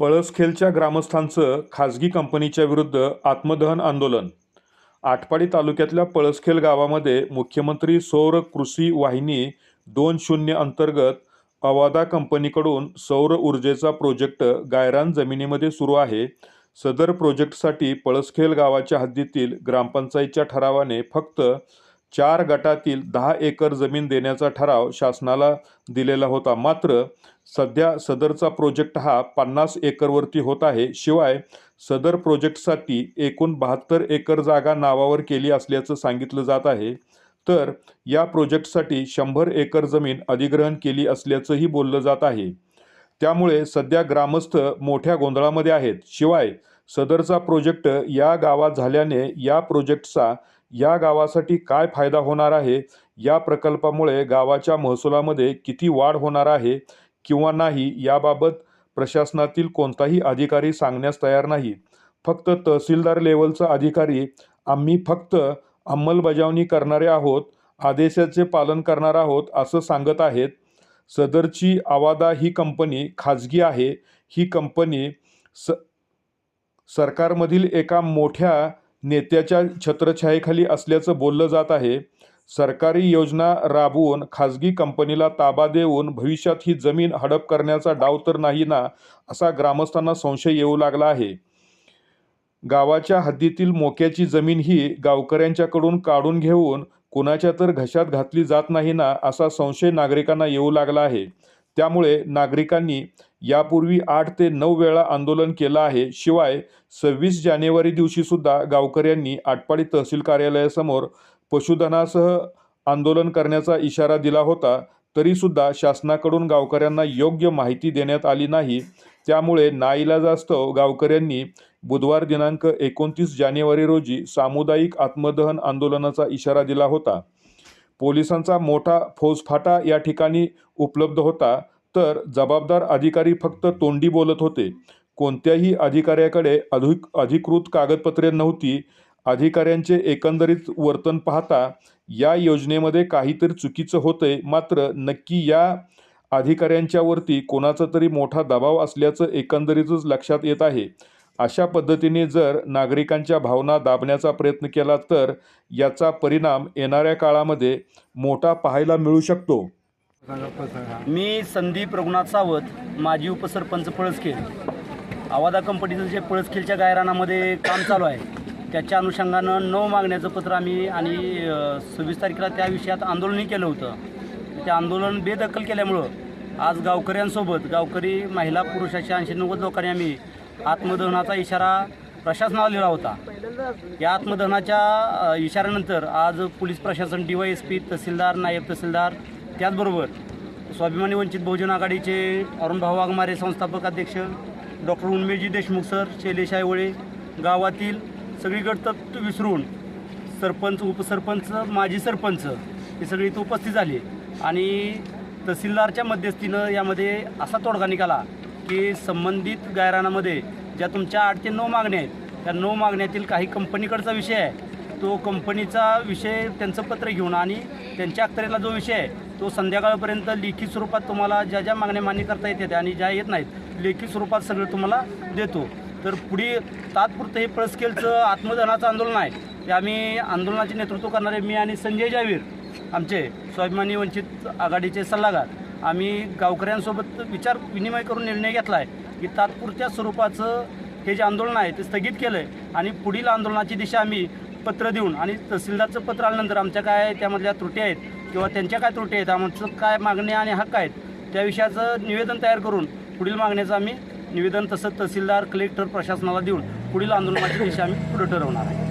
पळसखेलच्या ग्रामस्थांचं खाजगी कंपनीच्या विरुद्ध आत्मदहन आंदोलन. आटपाडी तालुक्यातल्या पळसखेल गावामध्ये मुख्यमंत्री सौर कृषी वाहिनी दोन शून्य अंतर्गत अवादा कंपनीकडून सौर ऊर्जेचा प्रोजेक्ट गायरान जमिनीमध्ये सुरू आहे. सदर प्रोजेक्टसाठी पळसखेल गावाच्या हद्दीतील ग्रामपंचायतच्या ठरावाने फक्त चार गटातील दहा एकर जमीन देण्याचा ठराव शासनाला दिलेला होता. मात्र सध्या सदरचा प्रोजेक्ट हा पन्नास एकरवरती होत आहे. शिवाय सदर प्रोजेक्टसाठी एकूण बहात्तर एकर जागा नावावर केली असल्याचं सांगितलं जात आहे. तर या प्रोजेक्टसाठी शंभर एकर जमीन अधिग्रहण केली असल्याचंही बोललं जात आहे. त्यामुळे सध्या ग्रामस्थ मोठ्या गोंधळामध्ये आहेत. शिवाय सदरचा प्रोजेक्ट या गावात झाल्याने या प्रोजेक्टचा या गावासाठी काय फायदा होणार आहे? या प्रकल्पामुळे गावाच्या महसुलामध्ये किती वाढ होणार आहे? किंवा नाही याबाबत प्रशासनातील कोणताही अधिकारी सांगण्यास तयार नाही. फक्त तहसीलदार लेवलचा अधिकारी आम्ही फक्त अंमलबजावणी करणारे आहोत आदेशाचे पालन करणार आहोत असं सांगत आहेत. सदरची आवादा ही कंपनी खाजगी आहे. ही कंपनी स सरकारमधील एका मोठ्या नेत्याच्या छत्रछायेखाली असल्याचं बोललं जात आहे. सरकारी योजना राबवून खाजगी कंपनीला ताबा देऊन भविष्यात ही जमीन हडप करण्याचा डाव तर नाही ना असा ग्रामस्थांना संशय येऊ लागला आहे. गावाच्या हद्दीतील मोक्याची जमीन ही गावकऱ्यांच्याकडून काढून घेऊन कुणाच्या तर घशात घातली जात नाही ना असा संशय नागरिकांना येऊ लागला आहे. त्यामुळे नागरिकांनी यापूर्वी आठ ते नऊ वेळा आंदोलन केलं आहे. शिवाय सव्वीस जानेवारी दिवशी सुद्धा गावकऱ्यांनी आटपाडी तहसील कार्यालयासमोर पशुधनासह आंदोलन करण्याचा इशारा दिला होता. तरीसुद्धा शासनाकडून गावकऱ्यांना योग्य माहिती देण्यात आली नाही. त्यामुळे नाईलाजास्तव गावकऱ्यांनी बुधवार दिनांक एकोणतीस जानेवारी रोजी सामुदायिक आत्मदहन आंदोलनाचा इशारा दिला होता. पोलिसांचा मोठा फौजफाटा या ठिकाणी उपलब्ध होता. तर जबाबदार अधिकारी फक्त तोंडी बोलत होते. कोणत्याही अधिकाऱ्याकडे अधिक अधिकृत कागदपत्रे नव्हती. अधिकाऱ्यांचे एकंदरीत वर्तन पाहता या योजनेमध्ये काहीतरी चुकीचं होतंय. मात्र नक्की या अधिकाऱ्यांच्यावरती कोणाचा तरी मोठा दबाव असल्याचं एकंदरीतच लक्षात येत आहे. अशा पद्धतीने जर नागरिकांच्या भावना दाबण्याचा प्रयत्न केला तर याचा परिणाम येणाऱ्या काळामध्ये मोठा पाहायला मिळू शकतो. मी संदीप रघुनाथ सावत माजी उपसरपंच पळसखेल. आवादा कंपनीचं जे पळसखेलच्या गायरानामध्ये काम चालू आहे त्याच्या अनुषंगानं नऊ मागण्याचं पत्र आम्ही आणि सव्वीस तारखेला त्या विषयात आंदोलनही केलं होतं. ते आंदोलन बेदखल केल्यामुळं आज गावकऱ्यांसोबत गावकरी महिला पुरुष अशा ऐंशी नव्वद लोकांनी आम्ही आत्मदहनाचा इशारा प्रशासनाला दिला होता. या आत्मदहनाच्या इशाऱ्यानंतर आज पोलीस प्रशासन D Y S P tehsildar नायब तहसीलदार त्याचबरोबर स्वाभिमानी वंचित बहुजन आघाडीचे अरुणभाऊ वाघमारे संस्थापक अध्यक्ष डॉक्टर उन्मेजी देशमुख सर शैलेश आयवळे गावातील सगळीकडे तत्व विसरून सरपंच उपसरपंच माजी सरपंच हे सगळे इथं उपस्थित झाले. आणि तहसीलदारच्या मध्यस्थीनं यामध्ये असा तोडगा निघाला की संबंधित गायरानामध्ये ज्या तुमच्या आठ ते नऊ मागण्या आहेत त्या नऊ मागण्यातील काही कंपनीकडचा विषय आहे. तो कंपनीचा विषय त्यांचं पत्र घेऊन आणि त्यांच्या अख्तरेला जो विषय आहे तो संध्याकाळपर्यंत लेखी स्वरूपात तुम्हाला ज्या ज्या मागण्या मान्य करता येतात आणि ज्या येत नाहीत लेखी स्वरूपात सगळं तुम्हाला देतो. तर पुढे तात्पुरतं हे प्लसकेलचं आत्मदहनाचं आंदोलन आहे. ते आम्ही आंदोलनाचे नेतृत्व करणारे मी आणि संजय जावीर आमचे स्वाभिमानी वंचित आघाडीचे सल्लागार. आम्ही गावकऱ्यांसोबत विचार विनिमय करून निर्णय घेतला आहे की तात्पुरत्या स्वरूपाचं हे जे आंदोलन आहे ते स्थगित केलं आहे आणि पुढील आंदोलनाची दिशा आम्ही पत्र देऊन आणि तहसीलदारचं पत्र आल्यानंतर आमच्या काय त्यामधल्या त्रुटी आहेत किंवा त्यांच्या काय त्रुटी आहेत आमचं काय मागण्या आणि हक्क आहेत त्या विषयाचं निवेदन तयार करून पुढील मागण्याचं आम्ही निवेदन तसंच तहसीलदार कलेक्टर प्रशासनाला देऊन पुढील आंदोलनाची दिशा आम्ही पुढे ठरवणार आहे.